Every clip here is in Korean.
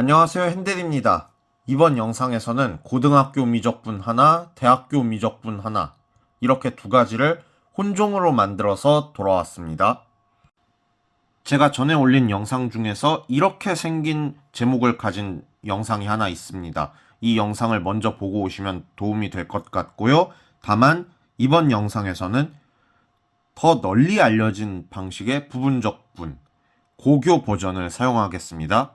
안녕하세요 핸델입니다. 이번 영상에서는 고등학교 미적분 하나, 대학교 미적분 하나 이렇게 두 가지를 혼종으로 만들어서 돌아왔습니다. 제가 전에 올린 영상 중에서 이렇게 생긴 제목을 가진 영상이 하나 있습니다. 이 영상을 먼저 보고 오시면 도움이 될 것 같고요. 다만 이번 영상에서는 더 널리 알려진 방식의 부분적분, 고교 버전을 사용하겠습니다.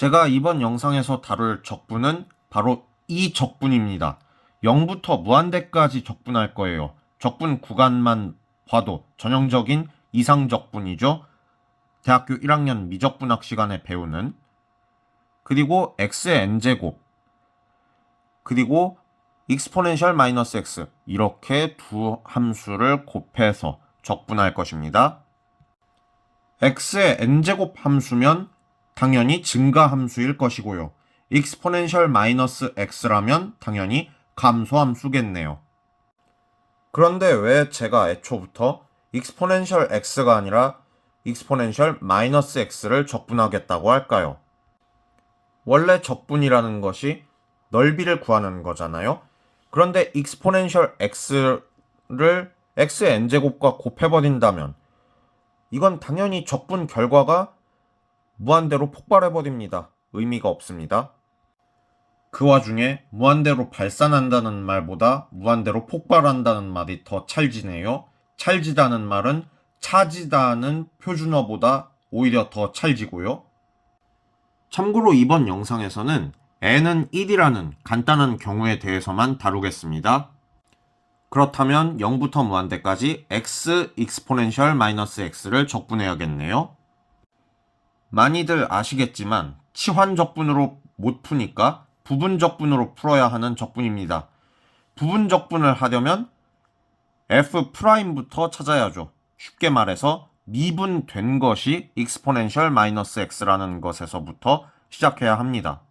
제가 이번 영상에서 다룰 적분은 바로 이 적분입니다. 0부터 무한대까지 적분할 거예요. 적분 구간만 봐도 전형적인 이상 적분이죠. 대학교 1학년 미적분학 시간에 배우는 그리고 x의 n제곱 그리고 exponential 마이너스 x 이렇게 두 함수를 곱해서 적분할 것입니다. x의 n제곱 함수면 당연히 증가 함수일 것이고요. exponential 마이너스 x라면 당연히 감소 함수겠네요. 그런데 왜 제가 애초부터 exponential x가 아니라 exponential 마이너스 x를 적분하겠다고 할까요? 원래 적분이라는 것이 넓이를 구하는 거잖아요. 그런데 exponential x를 x의 n제곱과 곱해버린다면 이건 당연히 적분 결과가 무한대로 폭발해버립니다. 의미가 없습니다. 그 와중에 무한대로 발산한다는 말보다 무한대로 폭발한다는 말이 더 찰지네요. 찰지다는 말은 차지다는 표준어보다 오히려 더 찰지고요. 참고로 이번 영상에서는 n은 1이라는 간단한 경우에 대해서만 다루겠습니다. 그렇다면 0부터 무한대까지 x exponential 마이너스 x를 적분해야겠네요. 많이들 아시겠지만 치환 적분으로 못 푸니까 부분 적분으로 풀어야 하는 적분입니다. 부분 적분을 하려면 f'부터 찾아야죠. 쉽게 말해서 미분된 것이 exponential 마이너스 x라는 것에서부터 시작해야 합니다.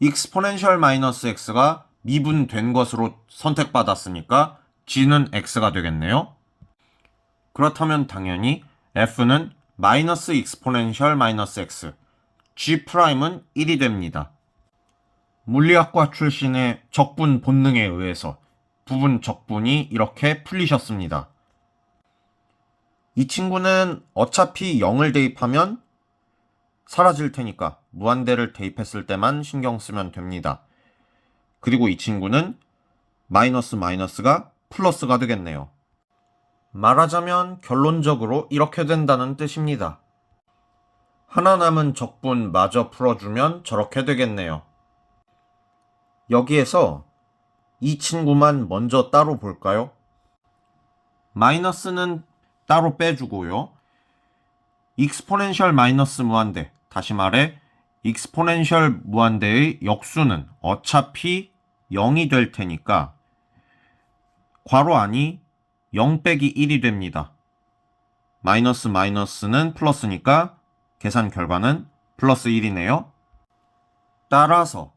exponential 마이너스 x가 미분된 것으로 선택받았으니까 g는 x가 되겠네요. 그렇다면 당연히 f는 마이너스 익스포넨셜 마이너스 x, g 프라임은 1이 됩니다. 물리학과 출신의 적분 본능에 의해서 부분 적분이 이렇게 풀리셨습니다. 이 친구는 어차피 0을 대입하면 사라질 테니까 무한대를 대입했을 때만 신경 쓰면 됩니다. 그리고 이 친구는 마이너스 마이너스가 플러스가 되겠네요. 말하자면 결론적으로 이렇게 된다는 뜻입니다. 하나 남은 적분 마저 풀어주면 저렇게 되겠네요. 여기에서 이 친구만 먼저 따로 볼까요? 마이너스는 따로 빼주고요. 익스포넨셜 마이너스 무한대, 다시 말해 익스포넨셜 무한대의 역수는 어차피 0이 될 테니까 괄호 안이 0 빼기 1이 됩니다. 마이너스 마이너스는 플러스니까 계산 결과는 플러스 1이네요. 따라서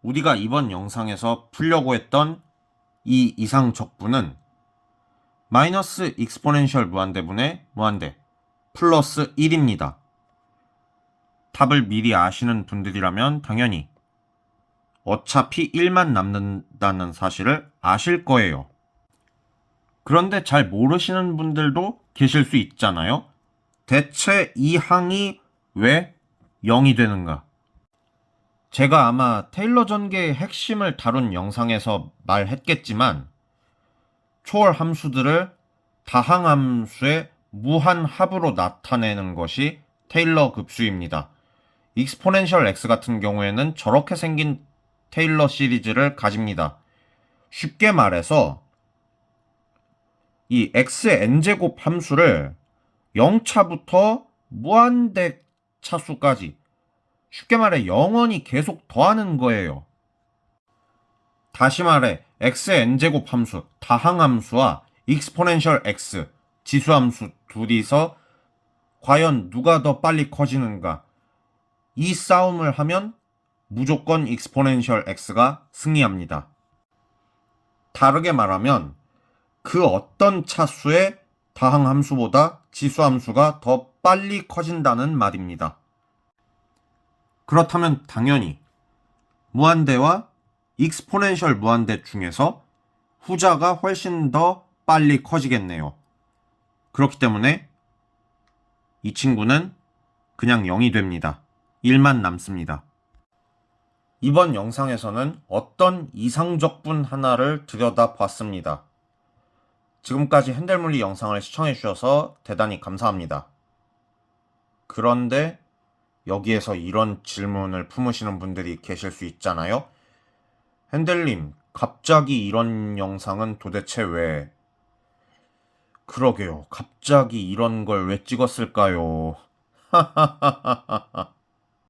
우리가 이번 영상에서 풀려고 했던 이 이상 적분은 마이너스 익스포넨셜 무한대분의 무한대 플러스 1입니다. 답을 미리 아시는 분들이라면 당연히 어차피 1만 남는다는 사실을 아실 거예요. 그런데 잘 모르시는 분들도 계실 수 있잖아요. 대체 이 항이 왜 0이 되는가? 제가 아마 테일러 전개의 핵심을 다룬 영상에서 말했겠지만 초월 함수들을 다항 함수의 무한 합으로 나타내는 것이 테일러 급수입니다. 익스포넨셜 x 같은 경우에는 저렇게 생긴 테일러 시리즈를 가집니다. 쉽게 말해서 이 x의 n제곱 함수를 0차부터 무한대 차수까지 쉽게 말해 영원히 계속 더하는 거예요. 다시 말해 x의 n제곱 함수 다항함수와 exponential x 지수함수 둘이서 과연 누가 더 빨리 커지는가 이 싸움을 하면 무조건 exponential x가 승리합니다. 다르게 말하면 그 어떤 차수의 다항 함수보다 지수 함수가 더 빨리 커진다는 말입니다. 그렇다면 당연히 무한대와 익스포넨셜 무한대 중에서 후자가 훨씬 더 빨리 커지겠네요. 그렇기 때문에 이 친구는 그냥 0이 됩니다. 1만 남습니다. 이번 영상에서는 어떤 이상적 분 하나를 들여다 봤습니다. 지금까지 핸델물리 영상을 시청해 주셔서 대단히 감사합니다. 그런데 여기에서 이런 질문을 품으시는 분들이 계실 수 있잖아요. 핸델님, 갑자기 이런 영상은 도대체 왜? 그러게요. 갑자기 이런 걸 왜 찍었을까요?